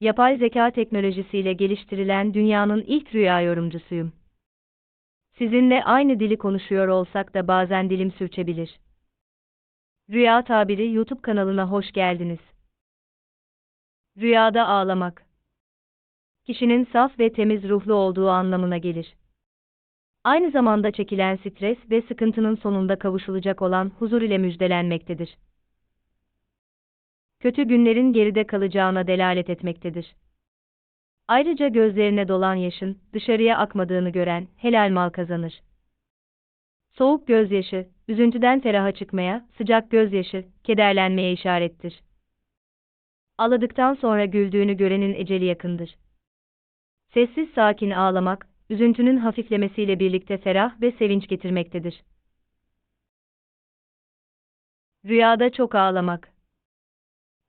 Yapay zeka teknolojisiyle geliştirilen dünyanın ilk rüya yorumcusuyum. Sizinle aynı dili konuşuyor olsak da bazen dilim sürçebilir. Rüya Tabiri YouTube kanalına hoş geldiniz. Rüyada ağlamak. Kişinin saf ve temiz ruhlu olduğu anlamına gelir. Aynı zamanda çekilen stres ve sıkıntının sonunda kavuşulacak olan huzur ile müjdelenmektedir. Kötü günlerin geride kalacağına delalet etmektedir. Ayrıca gözlerine dolan yaşın dışarıya akmadığını gören helal mal kazanır. Soğuk gözyaşı, üzüntüden feraha çıkmaya, sıcak gözyaşı, kederlenmeye işarettir. Ağladıktan sonra güldüğünü görenin eceli yakındır. Sessiz sakin ağlamak, üzüntünün hafiflemesiyle birlikte ferah ve sevinç getirmektedir. Rüyada çok ağlamak.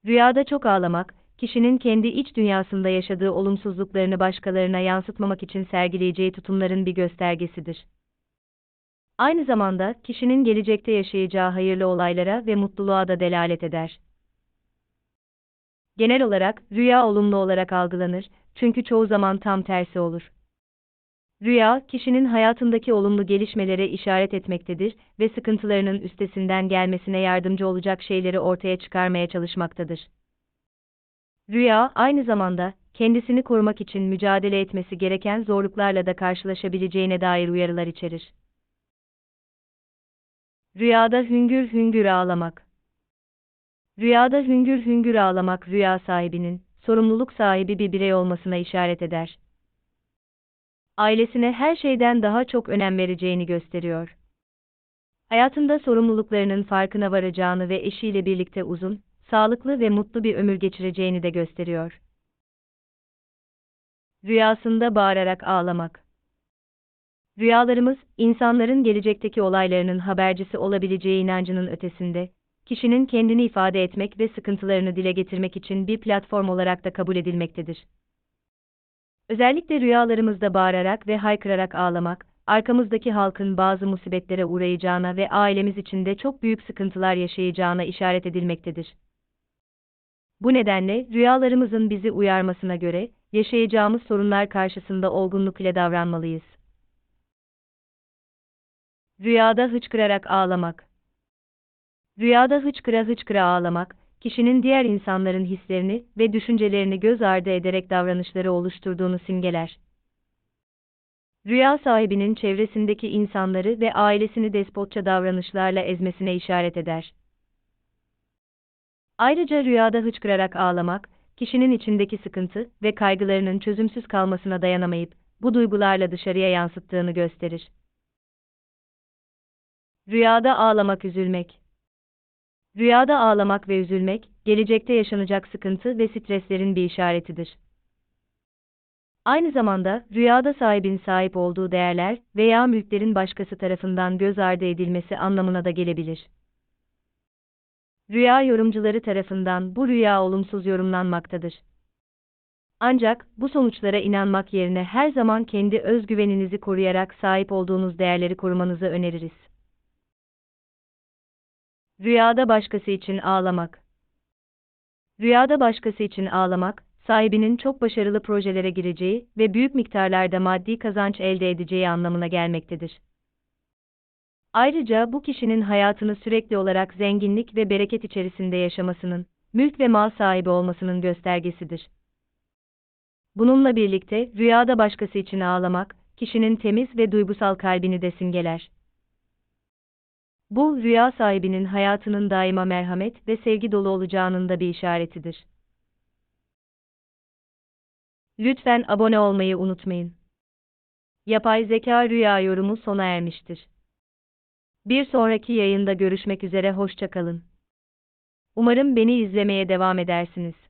Rüyada çok ağlamak, kişinin kendi iç dünyasında yaşadığı olumsuzluklarını başkalarına yansıtmamak için sergileyeceği tutumların bir göstergesidir. Aynı zamanda kişinin gelecekte yaşayacağı hayırlı olaylara ve mutluluğa da delalet eder. Genel olarak rüya olumlu olarak algılanır çünkü çoğu zaman tam tersi olur. Rüya, kişinin hayatındaki olumlu gelişmelere işaret etmektedir ve sıkıntılarının üstesinden gelmesine yardımcı olacak şeyleri ortaya çıkarmaya çalışmaktadır. Rüya, aynı zamanda, kendisini korumak için mücadele etmesi gereken zorluklarla da karşılaşabileceğine dair uyarılar içerir. Rüyada hüngür hüngür ağlamak. Rüyada hüngür hüngür ağlamak rüya sahibinin, sorumluluk sahibi bir birey olmasına işaret eder. Ailesine her şeyden daha çok önem vereceğini gösteriyor. Hayatında sorumluluklarının farkına varacağını ve eşiyle birlikte uzun, sağlıklı ve mutlu bir ömür geçireceğini de gösteriyor. Rüyasında bağırarak ağlamak. Rüyalarımız, insanların gelecekteki olaylarının habercisi olabileceği inancının ötesinde, kişinin kendini ifade etmek ve sıkıntılarını dile getirmek için bir platform olarak da kabul edilmektedir. Özellikle rüyalarımızda bağırarak ve haykırarak ağlamak, arkamızdaki halkın bazı musibetlere uğrayacağına ve ailemiz içinde çok büyük sıkıntılar yaşayacağına işaret edilmektedir. Bu nedenle rüyalarımızın bizi uyarmasına göre yaşayacağımız sorunlar karşısında olgunluk ile davranmalıyız. Rüyada hıçkırarak ağlamak. Rüyada hıçkıra hıçkıra ağlamak, kişinin diğer insanların hislerini ve düşüncelerini göz ardı ederek davranışları oluşturduğunu simgeler. Rüya sahibinin çevresindeki insanları ve ailesini despotça davranışlarla ezmesine işaret eder. Ayrıca rüyada hıçkırarak ağlamak, kişinin içindeki sıkıntı ve kaygılarının çözümsüz kalmasına dayanamayıp, bu duygularla dışarıya yansıttığını gösterir. Rüyada ağlamak üzülmek Rüyada ağlamak ve üzülmek, gelecekte yaşanacak sıkıntı ve streslerin bir işaretidir. Aynı zamanda, rüyada sahibin sahip olduğu değerler veya mülklerin başkası tarafından göz ardı edilmesi anlamına da gelebilir. Rüya yorumcuları tarafından bu rüya olumsuz yorumlanmaktadır. Ancak bu sonuçlara inanmak yerine her zaman kendi özgüveninizi koruyarak sahip olduğunuz değerleri korumanızı öneririz. Rüyada başkası için ağlamak. Rüyada başkası için ağlamak, sahibinin çok başarılı projelere gireceği ve büyük miktarlarda maddi kazanç elde edeceği anlamına gelmektedir. Ayrıca bu kişinin hayatını sürekli olarak zenginlik ve bereket içerisinde yaşamasının, mülk ve mal sahibi olmasının göstergesidir. Bununla birlikte rüyada başkası için ağlamak, kişinin temiz ve duygusal kalbini de simgeler. Bu, rüya sahibinin hayatının daima merhamet ve sevgi dolu olacağının da bir işaretidir. Lütfen abone olmayı unutmayın. Yapay zeka rüya yorumu sona ermiştir. Bir sonraki yayında görüşmek üzere hoşçakalın. Umarım beni izlemeye devam edersiniz.